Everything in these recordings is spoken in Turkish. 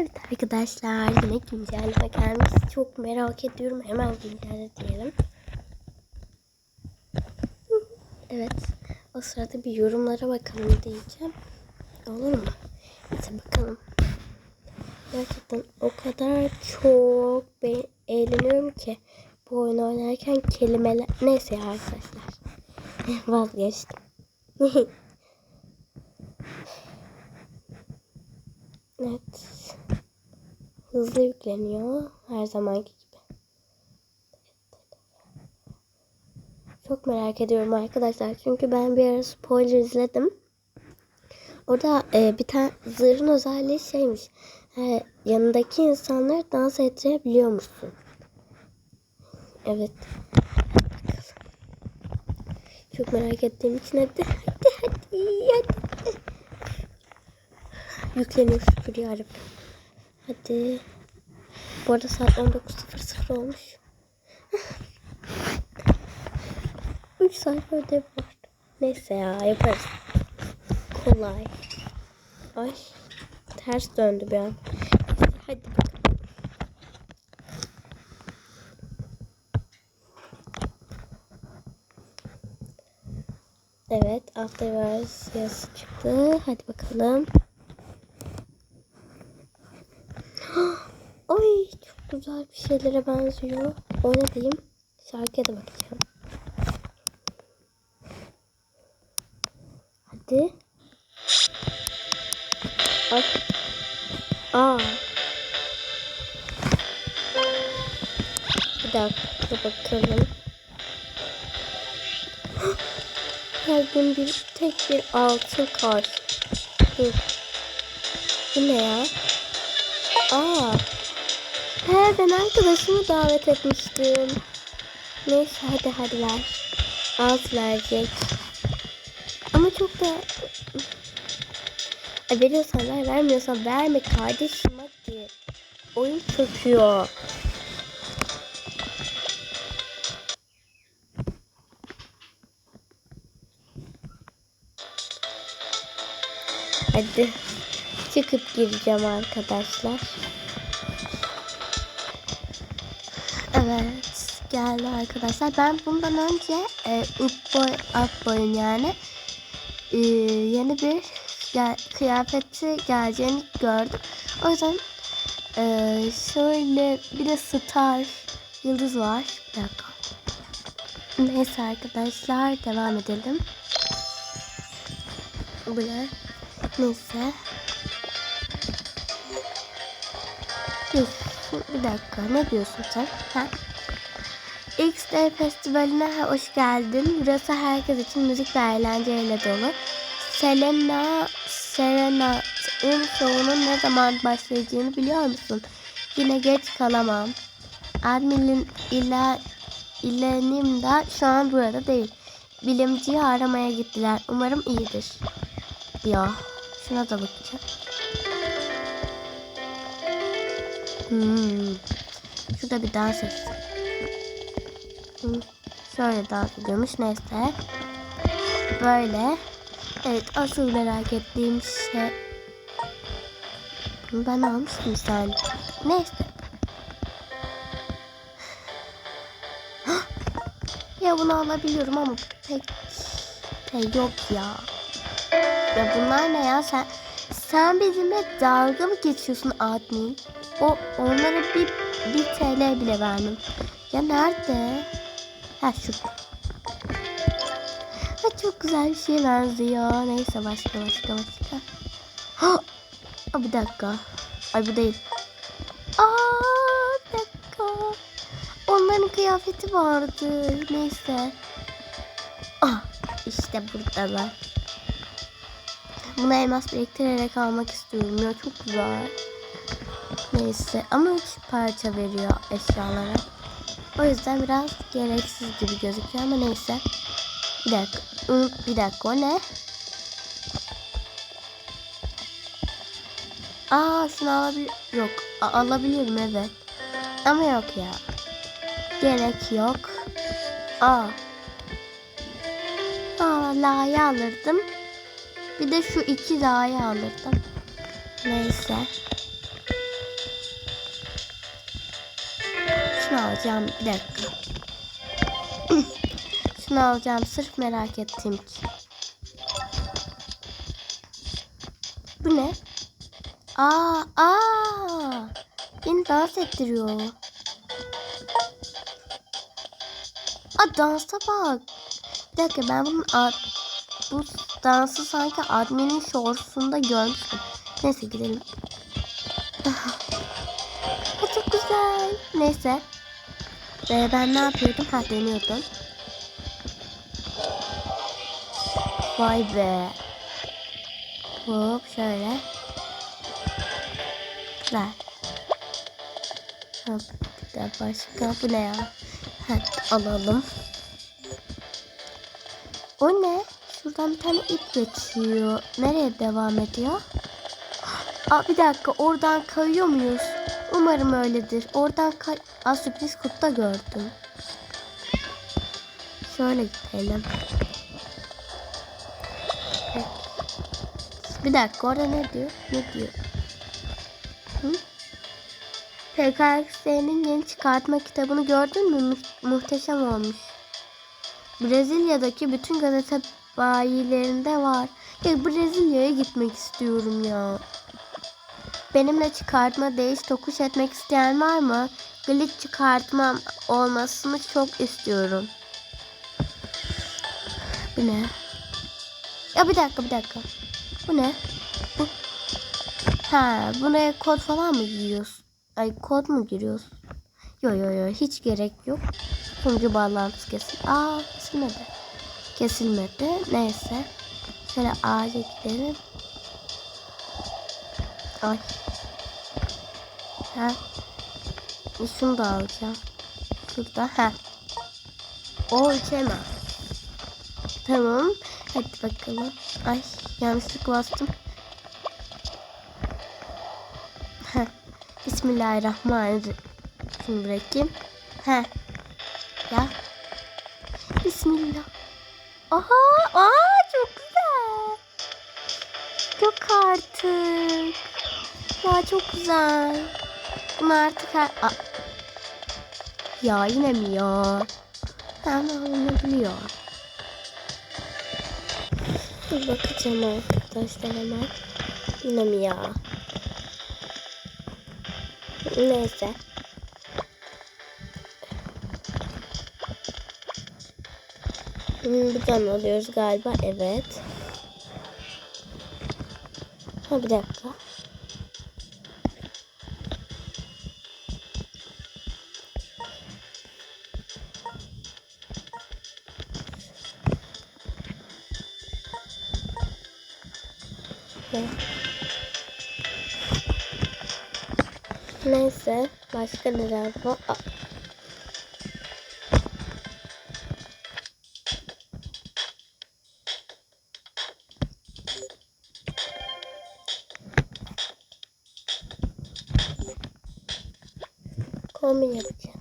Evet arkadaşlar yine güncelleme gelmiş. Çok merak ediyorum. Hemen güncelle diyelim. Evet. O sırada bir yorumlara bakalım diyeceğim. Olur mu? Neyse bakalım. Gerçekten o kadar çok be eğleniyorum ki bu oyunu oynarken kelimeler... Neyse ya arkadaşlar. Vazgeçtim. evet. Hızlı yükleniyor. Her zamanki gibi. Çok merak ediyorum arkadaşlar. Çünkü ben bir ara spoiler izledim. Orada e, bir tane zırhın özelliği şeymiş. E, yanındaki insanları dans ettirebiliyormuşsun. Evet. Çok merak ettiğim için hadi hadi hadi hadi. Yükleniyor şükür. Hadi. Bu arada saat 19.00 olmuş. 3 sayfa ödev var. Neyse ya yaparız. Kolay. Ay. Ters döndü bir an. Hadi. Evet. After versiyası çıktı. Hadi bakalım. Ay çok güzel bir şeylere benziyor. O ne diyeyim? Şarkıya da bakacağım. Hadi. Ay. Aa. Bir dakika bakalım. Her gün bir tek bir altın kart. Dur. Bu ne ya? Aa. He ben arkadaşımı davet etmiştim. Neyse hadi hadi ver. Alt verecek. Ama çok da e, veriyorsan ver vermiyorsan verme kardeşim hadi. Oyun çöküyor. Hadi çıkıp gireceğim arkadaşlar. Evet geldi arkadaşlar. Ben bundan önce e, Upboy, Upboy'un yani e, yeni bir gel, kıyafeti geleceğini gördüm. O yüzden e, şöyle bir de star yıldız var. Bir dakika. Neyse arkadaşlar devam edelim. Bu ne? Neyse. Bir, bir dakika ne diyorsun sen? Ha? XD Festivali'ne hoş geldin. Burası herkes için müzik ve eğlenceyle dolu. Selena Serenat'ın şovunun ne zaman başlayacağını biliyor musun? Yine geç kalamam. Admin'in ila ilenim de şu an burada değil. Bilimciyi aramaya gittiler. Umarım iyidir. Ya şuna da bakacağım. Hmm. Şurada bir etsin. Hmm. Şöyle dans ediyormuş. Neyse. Böyle. Evet asıl merak ettiğim şey. Bunu ben almıştım sen. Neyse. ya bunu alabiliyorum ama pek pek yok ya. Ya bunlar ne ya sen sen bizimle dalga mı geçiyorsun admin? O onlara bir bir TL bile vermem. Ya nerede? Ha şu. Ha çok güzel bir şey benziyor. Neyse başka başka başka. Ha! Aa, bir dakika. Ay bu değil. Aa bir dakika. Onların kıyafeti vardı. Neyse. Ah işte buradalar. Buna elmas biriktirerek almak istiyorum ya çok güzel. Neyse ama üç parça veriyor eşyalara. O yüzden biraz gereksiz gibi gözüküyor ama neyse. Bir dakika. Bir dakika o ne? Aa şunu alabilir yok. A alabiliyorum evet. Ama yok ya. Gerek yok. Aa. Aa la'yı alırdım. Bir de şu iki la'yı alırdım. Neyse. Alacağım. Bir dakika. şunu alacağım. Sırf merak ettim ki. Bu ne? Aa, aa. Beni dans ettiriyor. Aa dansa bak. Bir dakika ben bunun ad, bu dansı sanki adminin shortsunda görmüştüm. Neyse gidelim. Aa, çok güzel. Neyse. Ee, ben ne yapıyordum? Ha deniyordum. Vay be. Hop şöyle. Güzel. Hop bir de başka bu ne ya? Hadi alalım. O ne? Şuradan bir tane ip geçiyor. Nereye devam ediyor? Aa, bir dakika oradan kayıyor muyuz? Umarım öyledir. Oradan kay... Aa, sürpriz kutta gördüm. Şöyle gidelim. Bir dakika orada ne diyor? Ne diyor? PKX'nin yeni çıkartma kitabını gördün mü? Mu- muhteşem olmuş. Brezilya'daki bütün gazete bayilerinde var. Ya Brezilya'ya gitmek istiyorum ya. Benimle çıkartma değiş tokuş etmek isteyen var mı? Glitch çıkartmam olmasını çok istiyorum. Bu ne? Ya bir dakika bir dakika. Bu ne? Bu. Ha, buraya kod falan mı giriyorsun? Ay kod mu giriyorsun? Yo yo yo hiç gerek yok. Sunucu bağlantısı kesil. Aa kesilmedi. Kesilmedi. Neyse. Şöyle ağaca gidelim. Ay. Ha. Şunu da alacağım. Şurada. Ha. O içemem. Tamam. Hadi bakalım. Ay yanlışlıkla bastım. Heh. Bismillahirrahmanirrahim. Şunu bırakayım. Heh. Ya. Bismillah. Aha. Aa çok güzel. Yok artık. Çok güzel. Bunu artık her... Aa. Ya yine mi ya? Hemen alınabiliyor. Dur bakacağım arkadaşlar hemen. Yine mi ya? Neyse. Hmm, buradan alıyoruz galiba. Evet. Ha bir dakika. Neyse. Başka neler var? Aa. Kombin yapacağım.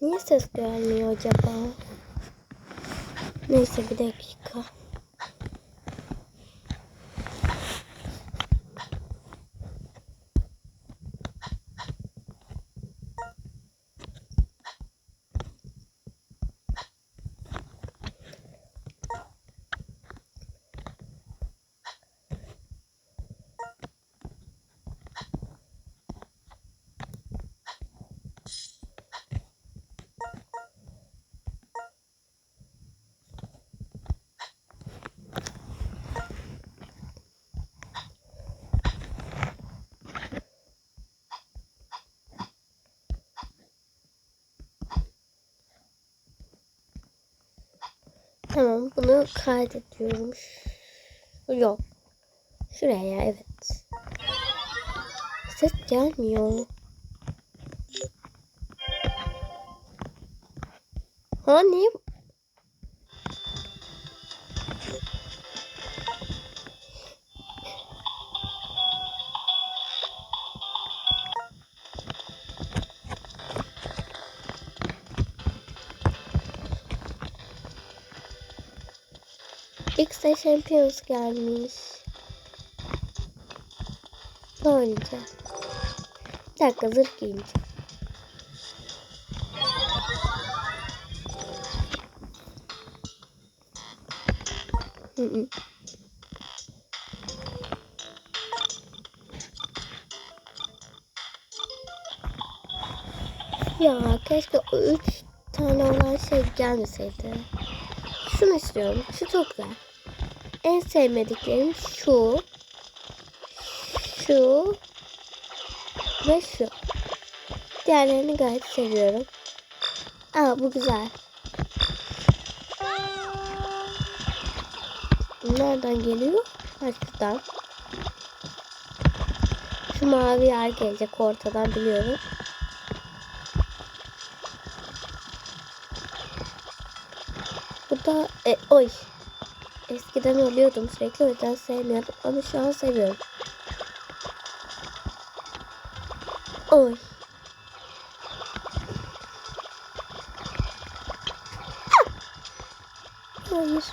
Niye ses gelmiyor acaba? Neyse bir dakika. Tamam bunu kaydediyorum. Yok. Şuraya evet. Ses gelmiyor. Ha niye? X'de Champions gelmiş. Ne oynayacağız? Bir dakika zırh hı. Ya keşke o üç tane olan şey gelmeseydi. Şunu istiyorum. Şu çok güzel. En sevmediklerim şu. Şu. Ve şu. Diğerlerini gayet seviyorum. Aa bu güzel. Nereden geliyor? Ha şuradan. Şu mavi yer gelecek ortadan biliyorum. Bu da e, oy. Eskiden ölüyordum sürekli o yüzden sevmiyordum ama şu an seviyorum. Oy. Hayır.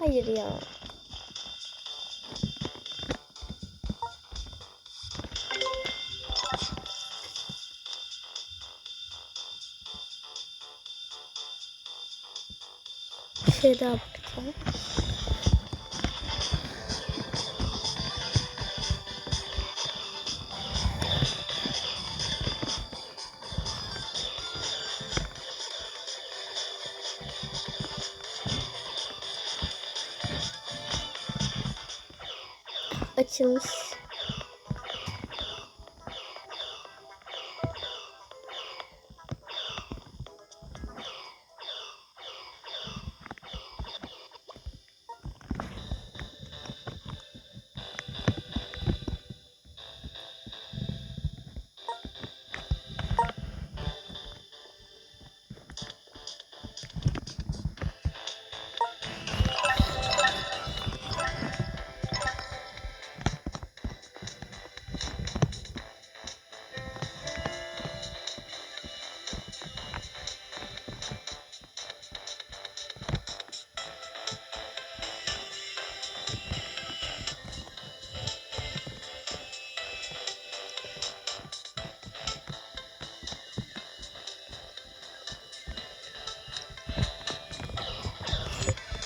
Hayır ya. Bir şey bakacağım. Görüşürüz.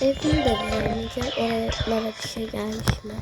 Evim de düzenleyeceğim. Oralara bir şey gelmiş mi?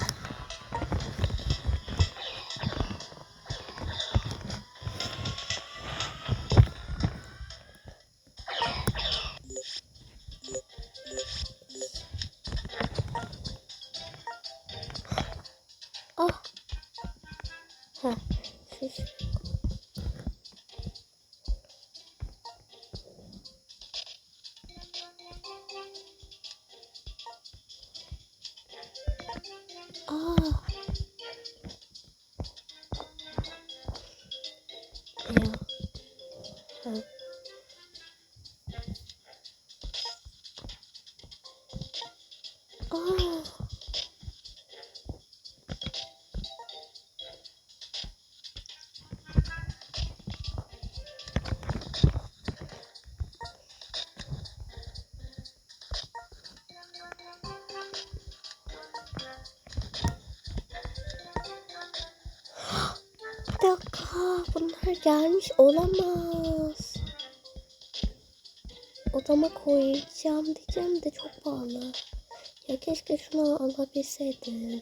Dakika bunlar gelmiş olamaz. Odama koyacağım diyeceğim de çok pahalı. Ya keşke şunu alabilseydim.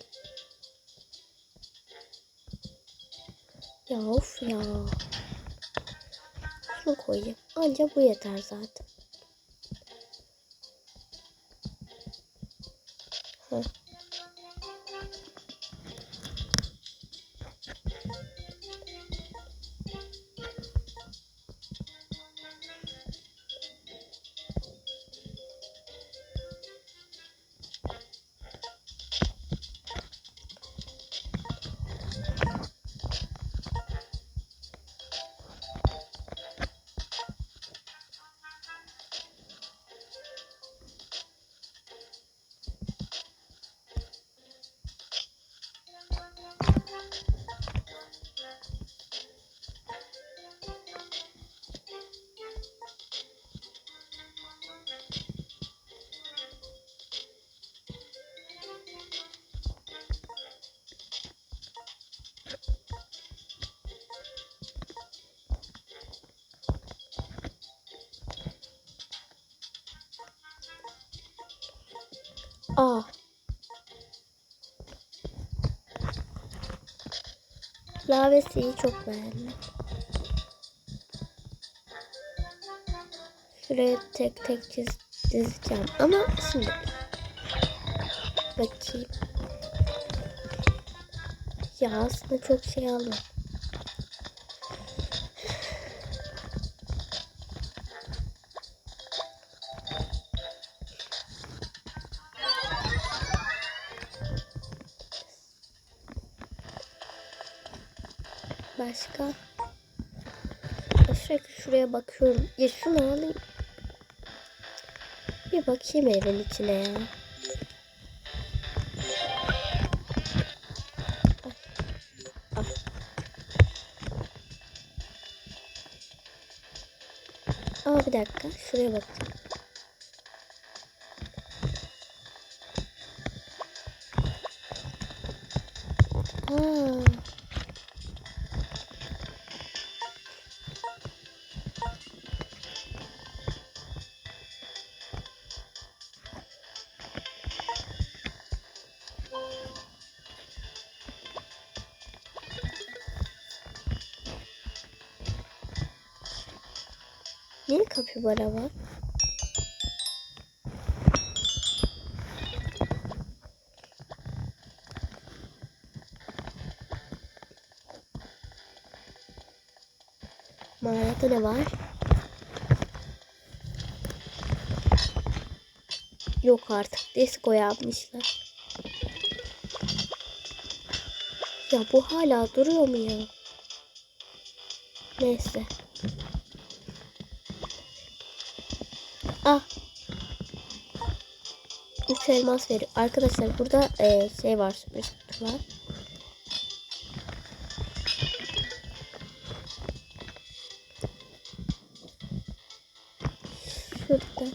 Ya of ya. Şunu koyayım. Anca bu yeter zaten. Heh. Aa. Lavesiyi çok beğendim. Şuraya tek tek çiz, çizeceğim. Ama şimdi bakayım. Ya aslında çok şey aldım. Başka? Sürekli şuraya bakıyorum. Ya şunu alayım. Bir bakayım evin içine ya. Aa bir dakika. Şuraya bakacağım. Niye kapibara var? Mağarada ne var? Yok artık disco yapmışlar. Ya bu hala duruyor mu ya? Neyse. Ah. Üç elmas veriyor. Arkadaşlar burada e, şey var sürpriz kutu var. Şurada.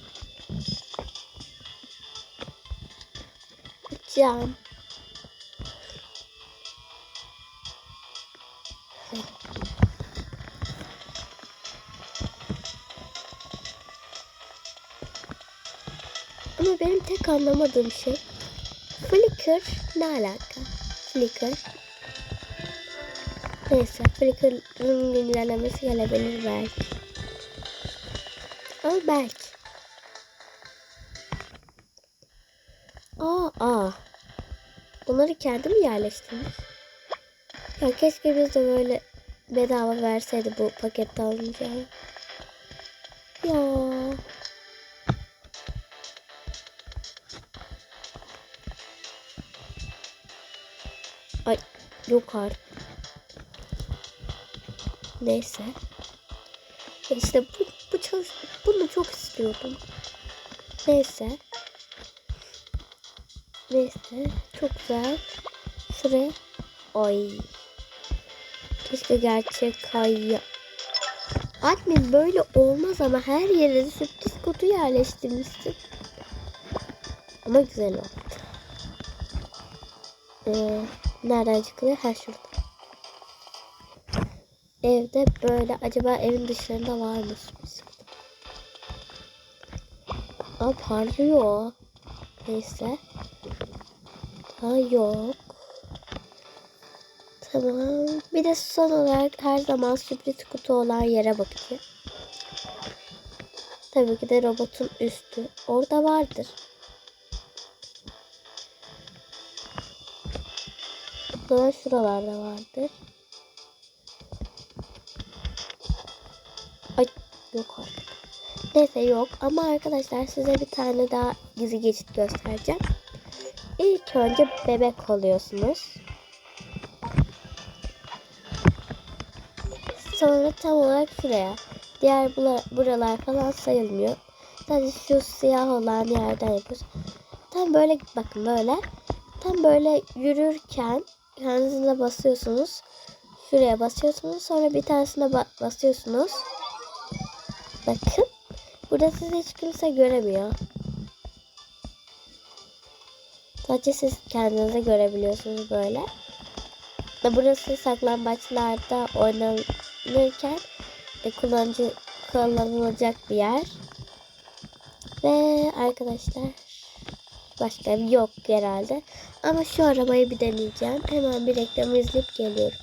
Cam. Tek anlamadığım şey Flickr ne alaka? Flickr. Neyse Flickr'ın güncellemesi gelebilir belki. Ama belki. Aa, aa. Bunları kendi mi yerleştirmiş? Ya keşke biz de böyle bedava verseydi bu pakette alınca. Ya. Yok artık. Neyse. İşte bu, bu çalış bunu çok istiyordum. Neyse. Neyse. Çok güzel. Şuraya. Ay. Keşke gerçek kayya. Admin böyle olmaz ama her yere sürpriz kutu yerleştirmişsin. Ama güzel oldu. Ee, nereden çıkıyor? Ha şurada. Evde böyle acaba evin dışlarında var mı? Aa parlıyor. Neyse. Ha yok. Tamam. Bir de son olarak her zaman sürpriz kutu olan yere bakacağım. Tabii ki de robotun üstü. Orada vardır. Sonra şuralarda vardır. Ay yok artık. Neyse yok ama arkadaşlar size bir tane daha gizli geçit göstereceğim. İlk önce bebek oluyorsunuz. Sonra tam olarak şuraya. Diğer buralar falan sayılmıyor. Sadece şu siyah olan yerden yapıyoruz. Tam böyle bakın böyle. Tam böyle yürürken kendinize basıyorsunuz. Şuraya basıyorsunuz. Sonra bir tanesine ba- basıyorsunuz. Bakın. Burada sizi hiç kimse göremiyor. Sadece siz kendinize görebiliyorsunuz böyle. Ve burası saklambaçlarda oynanırken e, kullanıcı kullanılacak bir yer. Ve arkadaşlar Başka yok herhalde. Ama şu arabayı bir deneyeceğim. Hemen bir reklam izleyip geliyorum.